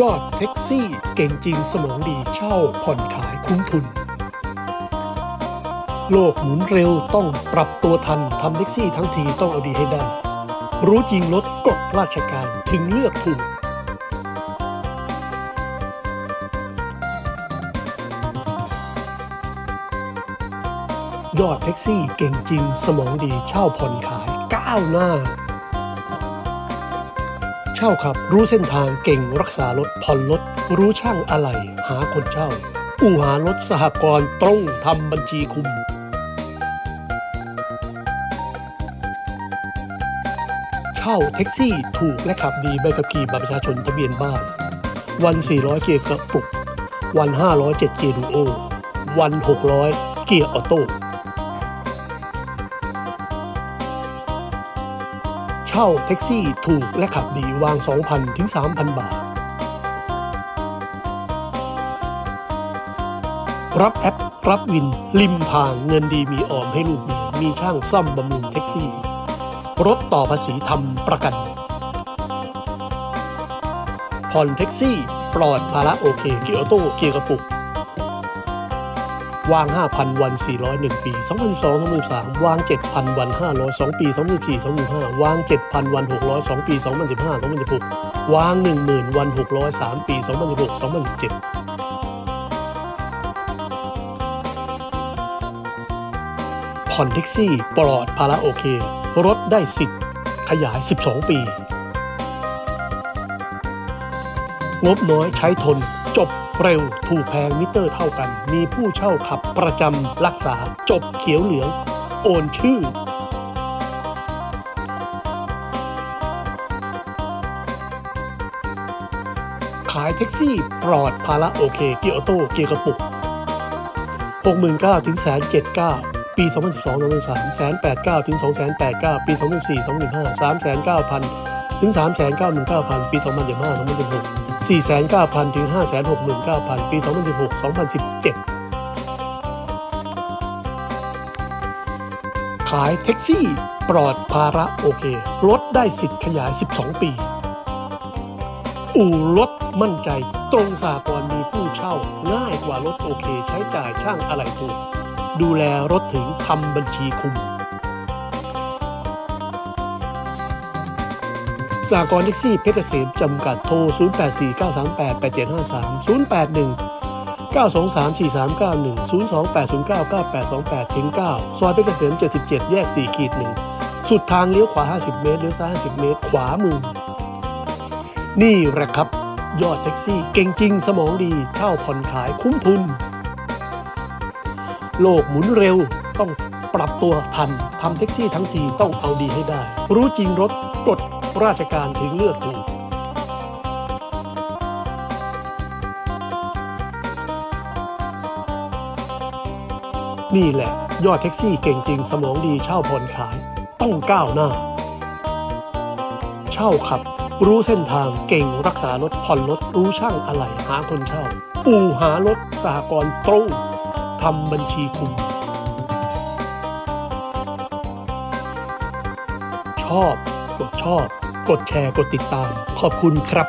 ยอดแท็กซี่ เก่งจริงสมองดีเช่าผ่อนขายคุ้มทุน โลกหมุนเร็วต้องปรับตัวทันทำแท็กซี่ทั้งทีต้องเอาดีให้ได้ รู้จริงลดกฎราชการถึงเลือกถูกยอดแท็กซี่เก่งจริงสมองดีเช่าผ่อนขายก้าวหน้า เช่าขับ รู้เส้นทางเก่งรักษารถผ่อนรถรู้ช่างอะไหล่หาคนเช่า อู่หารถสหกรณ์ตรงทำบัญชีคุมเช่าแท็กซี่ถูกและขับดีใบขับขี่บัตรประชาชนทะเบียนบ้าน วัน 400 เกียร์กระปุก วัน 507 เกียร์ดูโอวัน 600 เกียร์ออโต้ เช่าแท็กซี่ถูกและขับดีวาง 2,000 ถึง 3,000 บาท รับแอป รับวิน ริมทางเงินดีมีออมให้ลูกเมียมีช่างซ่อมบำรุงแท็กซี่ รถต่อภาษีทำประกัน ผ่อนแท็กซี่ ปลอดภาระโอเค เกียร์ออโต้เกียร์กระปุก วาง 5,000 วัน 401 ปี 2012 2013 วาง 7,000 วัน 502 ปี 2014 2015 วาง 7,000 วัน 602 ปี 2015 2016 วาง 10,000 วัน 600 3ปี 2016 2017ผ่อนแท็กซี่ ปลอดภาระโอเค รถได้สิทธิ์ขยาย 12 ปี งบน้อยใช้ทน จบเร็วถูกแพงมิเตอร์เท่ากัน มีผู้เช่าขับประจำรักษา จบเขียวเหลือง โอนชื่อขายแท็กซี่ปลอดภาระโอเค เกียร์ออโต้เกียร์กระปุก 69,000ถึงแสน79ปี 2012 2013แสน89ถึง289 ปี 2014 2015 3,900,000 ถึง 399,000 ปี 2015 2016 4,900 0 ถึง 569,000 ปี 2016 2017 ขายแท็กซี่ปลอดภาระโอเค รถได้สิทธิ์ขยาย 12 ปี อู่รถมั่นใจตรงสากลมีผู้เช่า ง่ายกว่ารถโอเค ใช้จ่ายช่างอะไรถูก ดูแลรถถึงทำบัญชีคุม สากลแท็กซี่เพชรเกษมจำกัดโทร 084 938 8753 081 923 4391 02 809 9828ถึง9ซอยเพชรเกษม 77 แยก4ขีด1สุดทางเลี้ยวขวา 50 เมตร เลี้ยวซ้าย 50 เมตร ขวามือ นี่แหละครับ ยอดแท็กซี่เก่งจริงสมองดีเช่าผ่อนขายคุ้มทุน โลกหมุนเร็วต้องปรับตัวทันทำแท็กซี่ทั้งทีต้องเอาดีให้ได้ รู้จริงรถกฎ ราชการถึงเลือกถูกนี่แหละ ยอดแท็กซี่เก่งจริงสมองดีเช่าผ่อนขาย ต้องก้าวหน้า เช่าขับ รู้เส้นทางเก่งรักษารถผ่อนรถรู้ช่างอะไหล่หาคนเช่า อู่หารถสหกรณ์ตรงทำบัญชีคุม ชอบกดชอบ กดแชร์ กดติดตาม ขอบคุณครับ